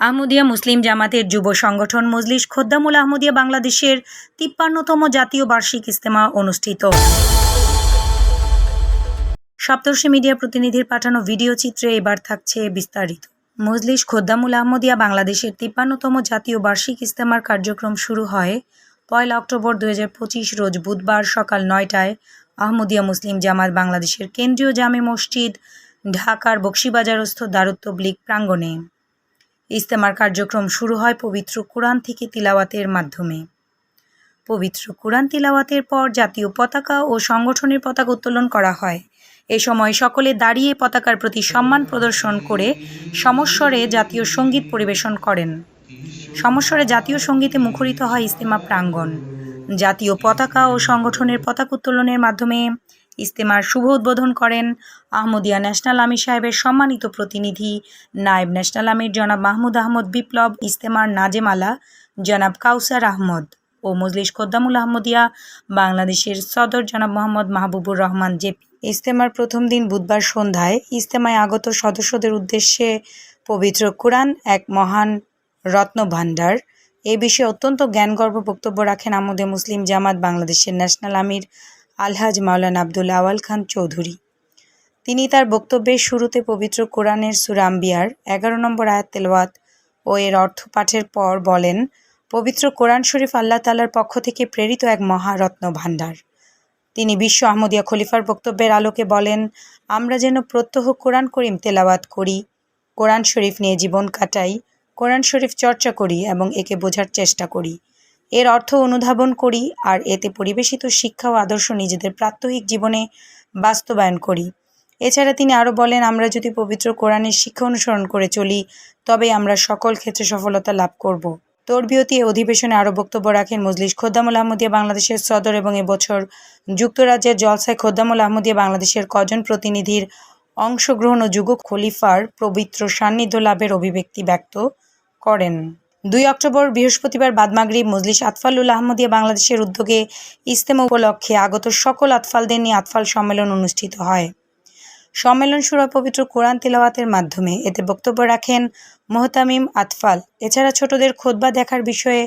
আহমদিয়া মুসলিম জামাতের যুব সংগঠন মজলিস খোদ্দামুল আহমদিয়া বাংলাদেশের তিপ্পান্নতম জাতীয় বার্ষিক ইস্তেমা অনুষ্ঠিত। সপ্তর্ষি মিডিয়া প্রতিনিধির পাঠানো ভিডিও চিত্রে এবার থাকছে বিস্তারিত। মজলিস খোদ্দামুল আহমদিয়া বাংলাদেশের তিপ্পান্নতম জাতীয় বার্ষিক ইস্তেমার কার্যক্রম শুরু হয় পয়লা অক্টোবর দু হাজার পঁচিশ রোজ বুধবার সকাল নয়টায় আহমদিয়া মুসলিম জামাত বাংলাদেশের কেন্দ্রীয় জামে মসজিদ ঢাকার বক্সিবাজারস্থ দারুত তবলিগ প্রাঙ্গণে। ইস্তেমার কার্যক্রম শুরু হয় পবিত্র কোরআন থেকে তিলাওয়াতের মাধ্যমে। পবিত্র কোরআন তিলাওয়াতের পর জাতীয় পতাকা ও সংগঠনের পতাকা উত্তোলন করা হয়। এ সময় সকলে দাঁড়িয়ে পতাকার প্রতি সম্মান প্রদর্শন করে সমস্বরে জাতীয় সংগীত পরিবেশন করেন। সমস্বরে জাতীয় সঙ্গীতে মুখরিত হয় ইস্তেমা প্রাঙ্গণ। জাতীয় পতাকা ও সংগঠনের পতাকা উত্তোলনের মাধ্যমে ইস্তেমার শুভ উদ্বোধন করেন আহমদিয়া ন্যাশনাল আমির সাহেবের সম্মানিত প্রতিনিধি, নায়েব ন্যাশনাল আমির জনাব মাহমুদ আহমদ বিপ্লব, ইস্তেমার নাজেমালা জনাব কাউসার আহমদ ও মজলিস কোদ্দামুল আহমদিয়া বাংলাদেশের সদর জনাব মোহাম্মদ মাহবুবুর রহমান জেপি। ইস্তেমার প্রথম দিন বুধবার সন্ধ্যায় ইস্তেমায় আগত সদস্যদের উদ্দেশ্যে পবিত্র কোরআন এক মহান রত্ন ভাণ্ডার এ বিষয়ে অত্যন্ত জ্ঞানগর্ভ বক্তব্য রাখেন আমাদের মুসলিম জামাত বাংলাদেশের ন্যাশনাল আমির আলহাজ মাওলানা আব্দুল আওয়াল খান চৌধুরী। তিনি তার বক্তব্যের শুরুতে পবিত্র কোরআনের সুরাম্বিয়ার এগারো নম্বর আয়াত তেলওয়াত ও এর অর্থ পাঠের পর বলেন, পবিত্র কোরআন শরীফ আল্লাহ তালার পক্ষ থেকে প্রেরিত এক মহারত্ন ভাণ্ডার। তিনি বিশ্ব আহমদিয়া খলিফার বক্তব্যের আলোকে বলেন, আমরা যেন প্রত্যহ কোরআন করিম তেলাওয়াত করি, কোরআন শরীফ নিয়ে জীবন কাটাই, কোরআন শরীফ চর্চা করি এবং একে বোঝার চেষ্টা করি। এর অর্থ অনুধাবন করি, আর এতে পরিবেশিত শিক্ষা ও আদর্শ নিজেদের প্রাত্যহিক জীবনে বাস্তবায়ন করি। এছাড়া তিনি আরও বলেন, আমরা যদি পবিত্র কোরআনের শিক্ষা অনুসরণ করে চলি তবে আমরা সকল ক্ষেত্রে সফলতা লাভ করব। তরবিয়তি এ অধিবেশনে আরও বক্তব্য রাখেন মজলিস খোদ্দামুল আহমদিয়া বাংলাদেশের সদর এবং এবছর যুক্তরাজ্যের জলসায় খোদ্দামুল আহমদিয়া বাংলাদেশের কজন প্রতিনিধির অংশগ্রহণ ও যুগ খলিফার পবিত্র সান্নিধ্য লাভের অভিব্যক্তি ব্যক্ত করেন। দুই অক্টোবর বৃহস্পতিবার বাদমাগরিব মজলিস আতফালুল আহমদিয়া বাংলাদেশের উদ্যোগে ইস্তেমা উপলক্ষে আগত সকল আতফালদের নিয়ে আতফাল সম্মেলন অনুষ্ঠিত হয়। সম্মেলন শুরু পবিত্র কোরআন তেলাওয়াতের মাধ্যমে। এতে বক্তব্য রাখেন মোহতামিম আতফাল। এছাড়া ছোটদের খোদবা দেখার বিষয়ে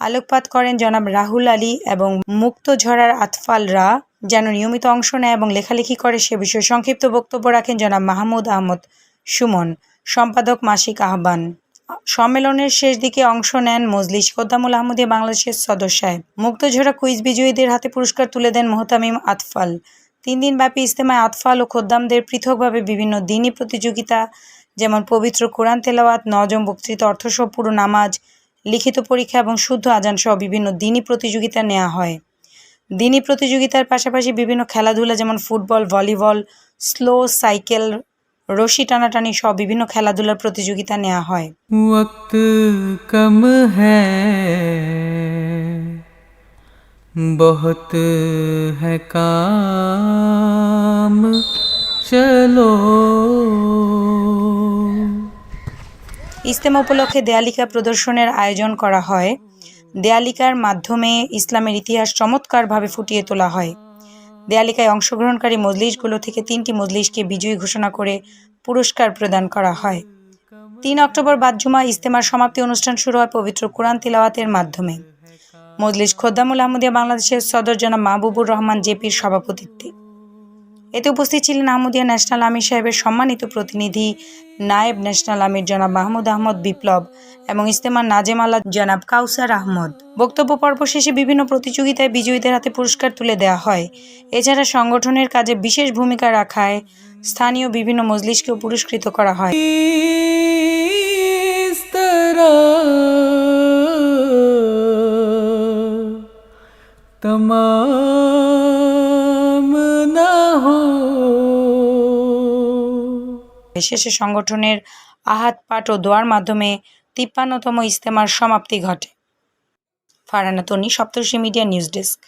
আলোকপাত করেন জনাব রাহুল আলী এবং মুক্ত ঝরার আতফালরা যেন নিয়মিত অংশ নেয় এবং লেখালেখি করে সে বিষয়ে সংক্ষিপ্ত বক্তব্য রাখেন জনাব মাহমুদ আহমদ সুমন। সম্পাদক মাসিক আহ্বান। সম্মেলনের শেষ দিকে অংশ নেন মজলিস খোদ্দামুল আহমদিয়া বাংলাদেশের সদস্য সাহেব। মুক্তঝরা কুইজ বিজয়ীদের হাতে পুরস্কার তুলে দেন মোহতামিম আতফাল। তিন দিনব্যাপী ইস্তেমায় আতফাল ও খোদ্দামদের পৃথকভাবে বিভিন্ন দিনই প্রতিযোগিতা, যেমন পবিত্র কোরআন তেলাওয়াত, নজম বক্তৃতা অর্থসহ পুরো নামাজ, লিখিত পরীক্ষা এবং শুদ্ধ আজান সহ বিভিন্ন দিনই প্রতিযোগিতা নেওয়া হয়। দিনই প্রতিযোগিতার পাশাপাশি বিভিন্ন খেলাধুলা, যেমন ফুটবল, ভলিবল, স্লো, সাইকেল রশি টানাটানি সহ বিভিন্ন খেলাধুলার প্রতিযোগিতা নেওয়া হয়। বহত কম চলো ইস্তেমা উপলক্ষে দেয়ালিকা প্রদর্শনের আয়োজন করা হয়। দেয়ালিকার মাধ্যমে ইসলামের ইতিহাস চমৎকারভাবে ফুটিয়ে তোলা হয়। দেয়ালিকায় অংশগ্রহণকারী মজলিশগুলো থেকে তিনটি মজলিশকে বিজয়ী ঘোষণা করে পুরস্কার প্রদান করা হয়। তিন অক্টোবর বাদজুমা ইস্তেমার সমাপ্তি অনুষ্ঠান শুরু হয় পবিত্র কোরআন তিলাওয়াতের মাধ্যমে। মজলিস খোদ্দামুল আহমদিয়া বাংলাদেশের সদর জনাব মাহবুবুর রহমান জেপির সভাপতিত্বে। এতে উপস্থিত ছিলেন আহমদিয়া ন্যাশনাল আমির সাহেবের সম্মানিত প্রতিনিধি নায়েব ন্যাশনাল আমির জনাব মাহমুদ আহমদ বিপ্লব এবং ইস্তেমার নাজেমালা জনাব কাউসার আহমদ। বক্তব্য পর্ব শেষে বিভিন্ন প্রতিযোগিতায় বিজয়ীদের হাতে পুরস্কার তুলে দেওয়া হয়। এছাড়া সংগঠনের কাজে বিশেষ ভূমিকা রাখায় স্থানীয় বিভিন্ন মজলিসকেও পুরস্কৃত করা হয়। इस শেষে সংগঠনের আহাত পাঠ ও দোয়ার মাধ্যমে তিপ্পান্নতম ইস্তেমার সমাপ্তি ঘটে। ফারানা তনি, সপ্তর্ষি মিডিয়া নিউজ ডেস্ক।